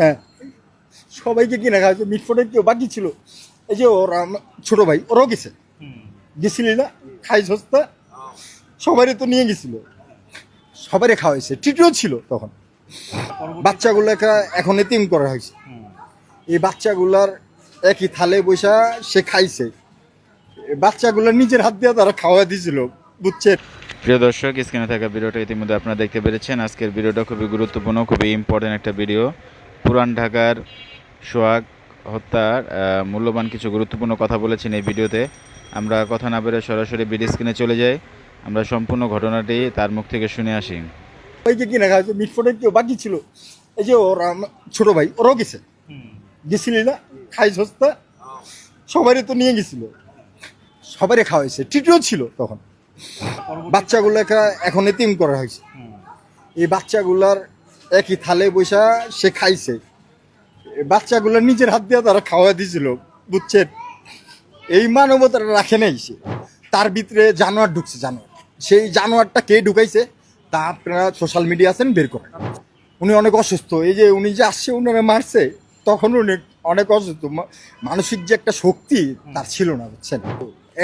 হ্যাঁ। সবাইকে কিনে খাওয়া হয়েছে। মিটফোটে কেউ বাকি ছিল। এই যে ওর ছোট ভাই, ওরাও গেছে। গেছিলি না? খাই সস্তা। সবারই তো নিয়ে গেছিল। সবারই খাওয়া হয়েছে। টিটিও ছিল তখন। বাচ্চাগুলোকে এখন এতিম করা হয়েছে। এই বাচ্চাগুলার একই থালে বসা সে খাইছে। বাচ্চাগুলো নিজের হাত দিয়ে তারা খাওয়া দিয়েছিল। বুঝছেন? প্রিয় দর্শক, স্ক্রিনে থাকা ভিডিওটা ইতিমধ্যে আপনারা দেখতে পেরেছেন। আজকের ভিডিওটা খুবই গুরুত্বপূর্ণ, খুবই ইম্পর্টেন্ট একটা ভিডিও। পুরান ঢাকার সোহাগ হত্যার মূল্যবান কিছু গুরুত্বপূর্ণ কথা বলেছেন এই ভিডিওতে। আমরা কথা না বেরো সরাসরি ভিডিও স্ক্রিনে চলে যাই। আমরা সম্পূর্ণ ঘটনাটি তার মুখ থেকে শুনে আসি। সবাইকে কিনে খাওয়া হয়েছে মিটফোটে কেউ বাকি ছিল? এই যে ওর ছোট ভাই, ওরাও গেছে? গেছিলি না? খাই সস্তা? সবারই তো নিয়ে গেছিল। সবারই খাওয়া হয়েছে। টিটিও ছিল তখন। বাচ্চাগুলোকে এখন এতিম করা হয়েছে। এই বাচ্চাগুলার একই থালে বসা সে খাইছে। বাচ্চাগুলো নিজের হাত দিয়ে তারা খাওয়া দিয়েছিল বুঝছেন? এই মানবতাটা রাখে নাই সে। তার ভিতরে জানোয়ার ঢুকছে, জানোয়ার। সেই জানোয়ারটা কে ঢুকাইছে, তা আপনারা সোশ্যাল মিডিয়া আছেন, বের করেন। উনি অনেক অসুস্থ। এই যে উনি যে আসছে, উনারা মারছে, তখন উনি অনেক অসুস্থ। মানসিক যে একটা শক্তি তার ছিল না, বুঝছেন?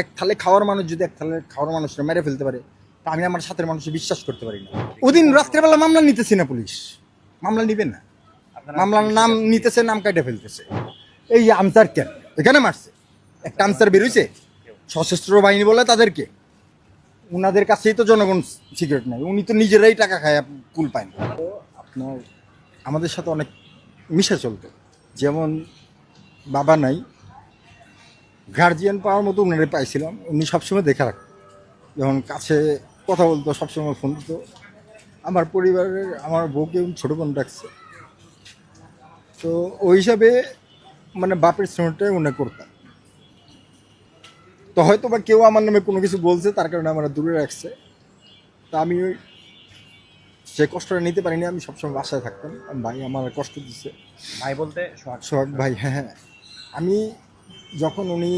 এক থালে খাওয়ার মানুষ, যদি এক থালে খাওয়ার মানুষরা মেরে ফেলতে পারে আমি আমার সাথে মানুষের বিশ্বাস করতে পারি না। ওদিন রাত্রেবেলা মামলা নিতেছি না পুলিশ। মামলা নিবে না। মামলার নাম নিতেছে নাম কাটে ফেলতেছে। এই আমসার কেন? এখানে মারছে। একটা আমসার বেরোইছে। সশস্ত্র বাহিনী বলে তাদেরকে। ওনাদের কাছেই তো জনগণ সিগারেট নেয় উনি তো নিজেরাই টাকা খায় কুল পায় না। তো আপনার আমাদের সাথে অনেক মিশে চলতো। যেমন বাবা নাই গার্জিয়ান পাওয়ার মতো উনারে পাইছিলাম। উনি সবসময় দেখে রাখতো। যখন কাছে কথা বলতো সবসময় ফোন দিত। আমার পরিবারের আমার বউকে ছোটো বোন ডাকছে। তো ওই হিসাবে মানে বাপের স্নেহটাই মনে করতাম। তো হয়তো বা কেউ আমার নামে কোনো কিছু বলছে তার কারণে আমার দূরে রাখছে। তা আমি ওই সে কষ্টটা নিতে পারিনি আমি সবসময় বাসায় থাকতাম। ভাই আমার কষ্ট দিচ্ছে। ভাই বলতে সোহাগ। সোহাগ ভাই হ্যাঁ হ্যাঁ। আমি যখন উনি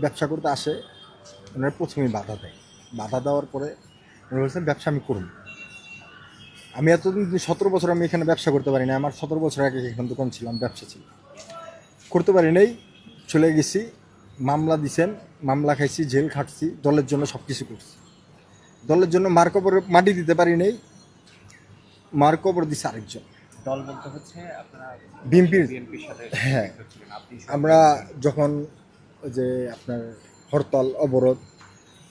ব্যবসা করতে আসে ওনার প্রথমেই বাধা দেয়। বাধা দেওয়ার পরে উনি বলছেন ব্যবসা আমি করুন। আমি এতদিন সতেরো বছর আমি এখানে ব্যবসা করতে পারি না আমার সতেরো বছর আগে এখানে দোকান ছিলাম ব্যবসা ছিল। করতে পারি নাই চলে গেছি মামলা দিছেন মামলা খাইছি জেল খাটছি দলের জন্য সব কিছু করছি। দলের জন্য মার কবরে মাটি দিতে পারি নাই মার কবর দিছে আরেকজন। দল বলতে হচ্ছে বিএনপির হ্যাঁ। আমরা যখন ওই যে আপনার হরতাল অবরোধ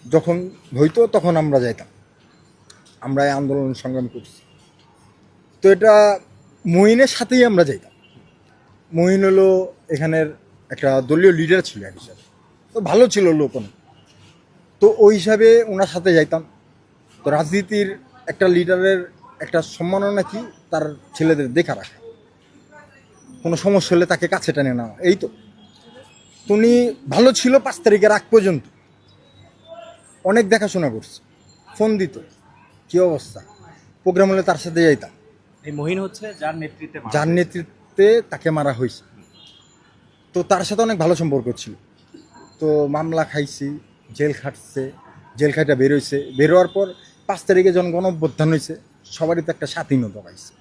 যখন হইতো তখন আমরা যাইতাম। আমরা এই আন্দোলন সংগ্রাম করছি। তো এটা মহিনের সাথেই আমরা যাইতাম। মহিন হলো এখানের একটা দলীয় লিডার ছিল এক হিসাবে। তো ভালো ছিল লোক অনেক। তো ওই হিসাবে ওনার সাথে যাইতাম। তো রাজনীতির একটা লিডারের একটা সম্মাননা কি তার ছেলেদের দেখা রাখা। কোনো সমস্যা হলে তাকে কাছে টেনে নেওয়া, এই তো উনি ভালো ছিল পাঁচ তারিখের আগ পর্যন্ত। অনেক দেখাশোনা করছে, ফোন দিত। কি অবস্থা? প্রোগ্রাম হলে তার সাথে যাইতাম এই মহিন হচ্ছে যার নেতৃত্বে যার নেতৃত্বে তাকে মারা হয়েছে। তো তার সাথে অনেক ভালো সম্পর্ক ছিল। তো মামলা খাইছি জেল খাটছে জেল খাইটা বেরোইছে বেরোয়ার পর পাঁচ তারিখে যখন গণ অভ্যুত্থান হয়েছে সবারই তো একটা স্বাধীনতা পাইছে।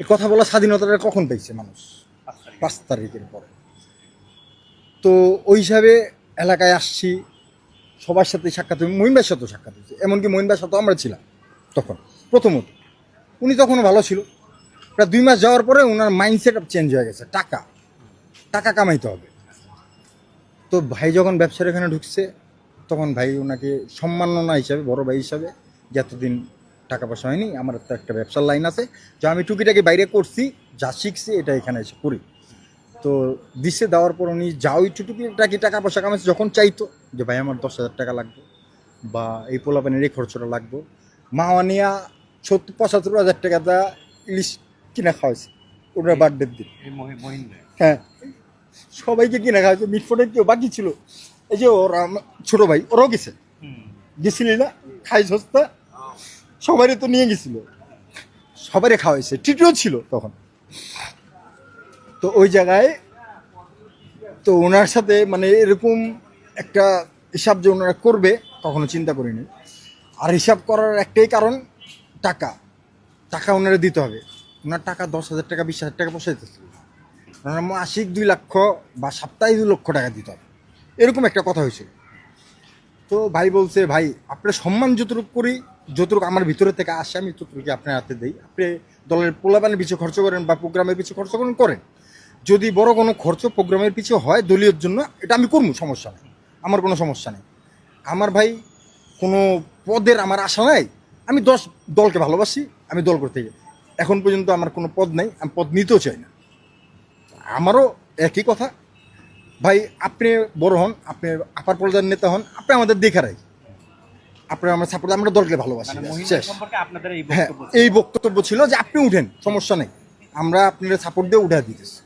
এই কথা বলা স্বাধীনতাটা কখন পাইছে মানুষ? পাঁচ তারিখের পরে। তো ওই হিসাবে এলাকায় আসছি। সবার সাথে সাক্ষাৎ হয়েছে মহিনবার সাথেও সাক্ষাৎ হয়েছে। এমনকি মহিনবার সাথেও আমরা ছিলাম তখন, প্রথমত। উনি তখনও ভালো ছিল। প্রায় দুই মাস যাওয়ার পরে ওনার মাইন্ডসেট চেঞ্জ হয়ে গেছে, টাকা। টাকা কামাইতে হবে। তো ভাই যখন ব্যবসার এখানে ঢুকছে, তখন ভাই ওনাকে সম্মাননা হিসাবে, বড় ভাই হিসাবে, যে এতদিন টাকা পয়সা হয়নি, আমার তো একটা ব্যবসার লাইন আছে যা আমি টুকিটাকি বাইরে করছি, যা শিখছি, এটা এখানে এসে করি। তো দিছে দেওয়ার পর উনি যা ওই টুটুকিটাকি টাকা পয়সা কামাইছে যখন চাইতো যে ভাই আমার দশ হাজার টাকা লাগবে বা এই পোলাপানের এই খরচটা লাগবে। মাওয়া নিয়া সত্তর পঁচাত্তর হাজার টাকা দা ইলিশ কিনা খাওয়াইছে। ওটার বার্থডের দিন। হ্যাঁ। সবাইকে কিনে খাওয়া হয়েছে মিটফোটে কেউ বাকি ছিল। এই যে ওর ছোট ভাই ওরাও গেছে। গেছিলি না? খাই সস্তা সবারই তো নিয়ে গেছিল। সবারই খাওয়া হয়েছে টিটিও ছিল তখন। তো ওই জায়গায় তো ওনার সাথে মানে এরকম একটা হিসাব যে ওনারা করবে, কখনো চিন্তা করিনি। আর হিসাব করার একটাই কারণ, টাকা। টাকা ওনারা দিতে হবে। ওনার টাকা দশ হাজার টাকা, বিশ হাজার টাকা বসাইতেছিল ওনার মাসিক দুই লক্ষ বা সাপ্তাহিক দুই লক্ষ টাকা দিতে হবে। এরকম একটা কথা হয়েছিল তো ভাই বলছে, ভাই, আপনার সম্মান যতটুকু করি, যতটুকু আমার ভিতরে থেকে আসে, আমি ততটুকু আপনার হাতে দিই। আপনি দলের পোলাপানের পিছু খরচ করেন বা প্রোগ্রামের পিছু খরচ করেন করেন। যদি বড় কোনো খরচ প্রোগ্রামের পিছু হয় দলীয় জন্য এটা আমি করব সমস্যা নেই। আমার কোনো সমস্যা নেই। আমার ভাই কোনো পদের আমার আশা নাই আমি দশ দলকে ভালোবাসি আমি দল করতে যাই এখন পর্যন্ত আমার কোনো পদ নেই আমি পদ নিতেও চাই না। আমারও একই কথা ভাই আপনি বড় হন আপনি আপার পর্যায়ের নেতা হন আপনি আমাদের দেখারাই আপনি আমার সাপোর্ট আমরা দলকে ভালোবাসি মানে হ্যাঁ এই বক্তব্য ছিল যে আপনি উঠেন সমস্যা নেই। আমরা আপনার সাপোর্ট দিয়ে উঠে দিতেছি।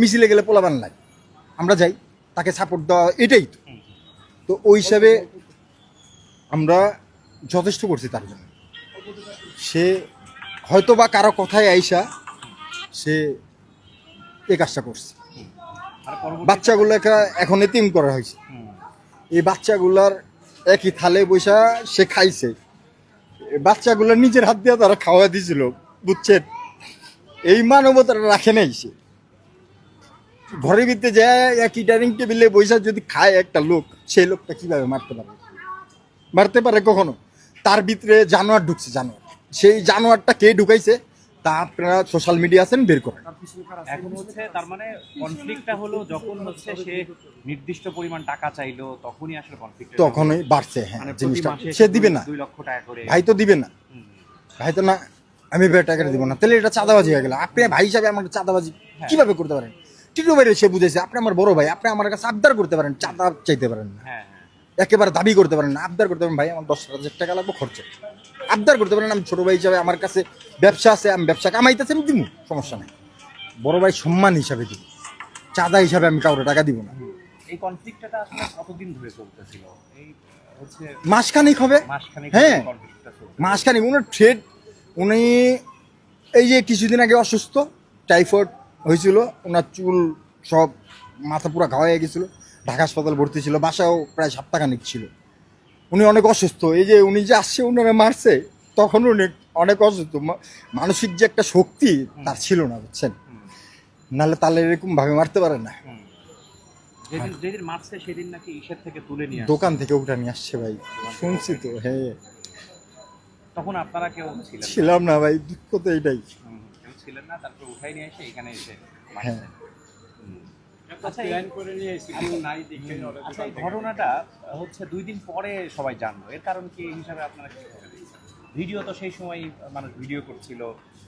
মিছিলে গেলে পোলাবান নাই। আমরা যাই তাকে সাপোর্ট দেওয়া এটাই তো। তো ওই হিসাবে আমরা যথেষ্ট করছি তার জন্য। সে হয়তো বা কারও কথায় আইসা সে এ কাজটা করছে। বাচ্চাগুলোকে এখন এতিম করা হয়েছে। এই বাচ্চাগুলার একই থালে বৈশা সে খাইছে। বাচ্চাগুলো নিজের হাত দিয়ে তারা খাওয়া দিয়েছিল বুঝছেন? এই মানবতাটা রাখে নাই সে। ঘরের ভিতরে যায় একই ডাইনিং টেবিলে বৈশা যদি খায় একটা লোক সেই লোকটা কীভাবে মারতে পারে? মারতে পারে কখনো? তার ভিতরে জানোয়ার ঢুকছে জানোয়ার। সেই জানোয়ারটা কে ঢুকাইছে? তা আপনারা সোশ্যাল মিডিয়া আছেন বের করেন। এখন হচ্ছে তার মানে কনফ্লিক্টটা হলো যখন হচ্ছে সে নির্দিষ্ট পরিমাণ টাকা চাইলো তখনই আসলে কনফ্লিক্ট তখনই বাড়ছে হ্যাঁ মানে জিনিসটা। সে দিবে না। দুই লক্ষ টাকা করে। ভাই তো দিবে না। ভাই তো না আমি টাকা দিব না। তাহলে এটা চাঁদাবাজি হয়ে গেল। আপনি ভাই হিসাবে আমার চাঁদাবাজি হ্যাঁ। কীভাবে করতে পারেন? টিটু ভাই সে বুঝেছে আপনি আমার বড় ভাই আপনি আমার কাছে আবদার করতে পারেন চাঁদা চাইতে পারেন না। হ্যাঁ হ্যাঁ। একেবারে দাবি করতে পারেন না আবদার করতে পারেন ভাই আমার দশ হাজার টাকা লাগবে খরচ। আবদার করতে পারেন আমি ছোট ভাই হিসাবে আমার কাছে ব্যবসা আছে আমি ব্যবসা কামাইতেছি আমি দিব সমস্যা নেই। বড় ভাই সম্মান হিসাবে দিব চাঁদা হিসাবে আমি কাউরে টাকা দিব না। এই কনফ্লিক্টটা আসলে কতদিন ধরে চলতেছিল? এই হচ্ছে মাসখানিক হবে। হ্যাঁ। মাঝখানে উনার ট্রেড উনি এই যে কিছুদিন আগে অসুস্থ টাইফয়েড হয়েছিল ওনার চুল সব মাথা পুরো ঘা হয়ে গেছিল ঢাকা হাসপাতাল ভর্তি ছিল বাসাও প্রায় সপ্তাহখানিক ছিল। উনি অনেক অসুস্থ এই যে উনি যে আসছে উনারা মারছে তখন উনি অনেক অসুস্থ। মানসিক যে একটা শক্তি তার ছিল না বুঝছেন? নাহলে তাহলে এরকম ভাবে মারতে পারে না। দোকান থেকে উঠে নিয়ে আসছে ভাই শুনছি তো হ্যাঁ। তখন আপনারা কেউ ছিলাম না ভাই দুঃখ তো কেউ ছিলেন না তারপর উঠাই নিয়ে এসে এখানে এসে হ্যাঁ। আচ্ছা, আচ্ছা, এই ঘটনাটা হচ্ছে দুই দিন পরে সবাই জানলো। এর কারণ কি হিসাবে আপনারা কি ভিডিও তো সেই সময় মানুষ ভিডিও করছিল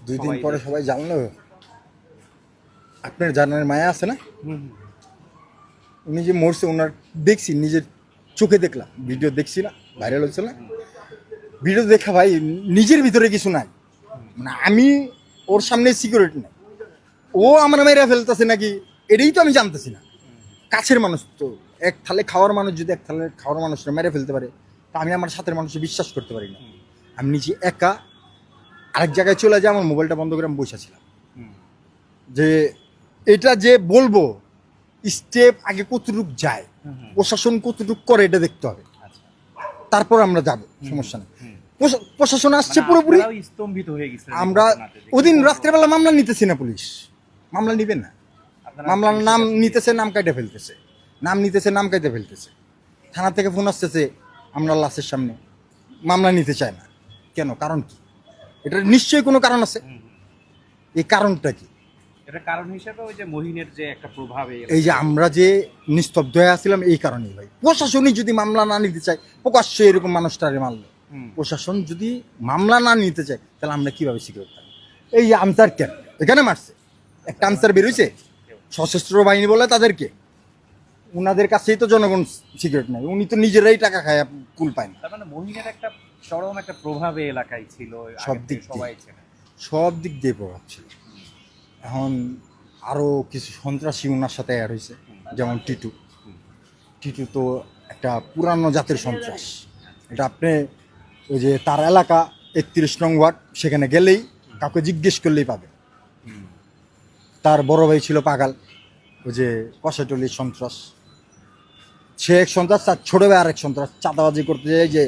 দুই দিন পরে সবাই জানলো? আপনার জানার মায়া আছে না। উনি যে মরছে ওনার দেখছি নিজের চোখে দেখলাম। ভিডিও দেখছি না ভাইরাল হচ্ছে না। ভিডিও দেখা ভাই নিজের ভিতরে কিছু নাই। মানে আমি ওর সামনে সিকিউরিটি নেই। ও আমার মেরে ফেলতেছে নাকি এটাই তো আমি জানতেছি না। কাছের মানুষ তো এক থালে খাওয়ার মানুষ যদি এক থালে খাওয়ার মানুষরা মেরে ফেলতে পারে তা আমি আমার সাথের মানুষকে বিশ্বাস করতে পারি না। আমি নিজে একা আরেক জায়গায় চলে যাই আমার মোবাইলটা বন্ধ করে আমি বসেছিলাম যে এটা যে বলব স্টেপ আগে কতটুক যায়। প্রশাসন কতটুক করে এটা দেখতে হবে। আচ্ছা। তারপর আমরা যাব সমস্যা নেই। প্রশাসন আসছে মানে পুরোপুরি। স্তম্ভিত হয়ে এই আমরা ওদিন রাত্রেবেলা মামলা নিতেছি না পুলিশ। মামলা নিবে না। মামলার নাম নিতেছে নাম কাটে ফেলতেছে। নাম নিতেছে নাম কাটে ফেলতেছে। থানা থেকে ফোন আসতেছে আমরা লাশের সামনে মামলা নিতে চায় না। কেন? কারণ কি? এটার নিশ্চয়ই কোনো কারণ আছে। এই কারণটা কি? এটা কারণ হিসেবে ওই যে মহিনের যে একটা প্রভাব এই যে আমরা যে নিস্তব্ধ হয়ে আসছিলাম এই কারণেই ভাই। প্রশাসনই যদি মামলা না নিতে চায় প্রকাশ্যে এরকম মানুষটারে মারলো। প্রশাসন যদি মামলা না নিতে চায় তাহলে আমরা কীভাবে সিকিউর থাকব? এই যে আনসার কেন এখানে মারছে। একটা আনসার বেরোইছে সশস্ত্র বাহিনী বলে তাদেরকে। ওনাদের কাছেই তো জনগণ সিকিউরিটি নাই। উনি তো নিজেরাই টাকা খায় কুল পায় না। মানে মহিনের একটা চরম একটা প্রভাব এলাকায় ছিল সব দিক দিয়ে। সবাই সব দিক দিয়ে প্রভাব ছিল। এখন আরও কিছু সন্ত্রাসী ওনার সাথে অ্যাড হয়েছে যেমন টিটু। টিটু তো একটা পুরানো জাতের সন্ত্রাস। এটা আপনি ওই যে তার এলাকা একত্রিশ নং ওয়ার্ড, সেখানে গেলেই কাউকে জিজ্ঞেস করলেই পাবে। তার বড় ভাই ছিল পাগাল, ওই যে কষাটলির সন্ত্রাস। সে এক সন্ত্রাস, তার ছোট ভাই আরেক সন্ত্রাস। চাঁদাবাজি করতে যায় যে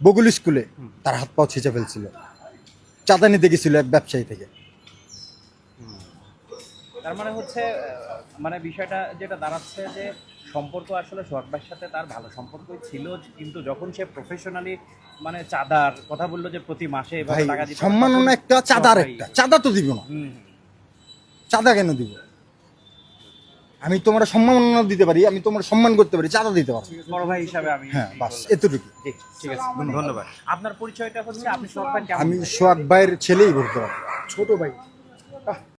বগুল স্কুলে, তার হাত পাও ছিঁচে ফেলছিল। চাঁদা নিতে গেছিল এক ব্যবসায়ী থেকে। তার মানে হচ্ছে মানে বিষয়টা যেটা দাঁড়াচ্ছে যে সম্পর্ক আসলে ভাইয়ের সাথে তার ভালো সম্পর্কই ছিল, কিন্তু যখন সে প্রফেশনালি মানে চাঁদার কথা বলল যে প্রতি মাসে ভাই টাকা দিতে সম্মাননা একটা চাঁদার একটা। চাঁদা তো দিব না। চাঁদা কেন দিব? আমি তোমার সম্মাননা দিতে পারি আমি তোমার সম্মান করতে পারি চাঁদা দিতে পারব বড় ভাই হিসাবে আমি হ্যাঁ বাস এতটুকু ঠিক আছে ধন্যবাদ। আপনার পরিচয়টা হচ্ছে আপনি সোহাগ ভাই আমি? সোহাগ ভাইয়ের ছেলেই বলতে পারব। ছোট ভাই।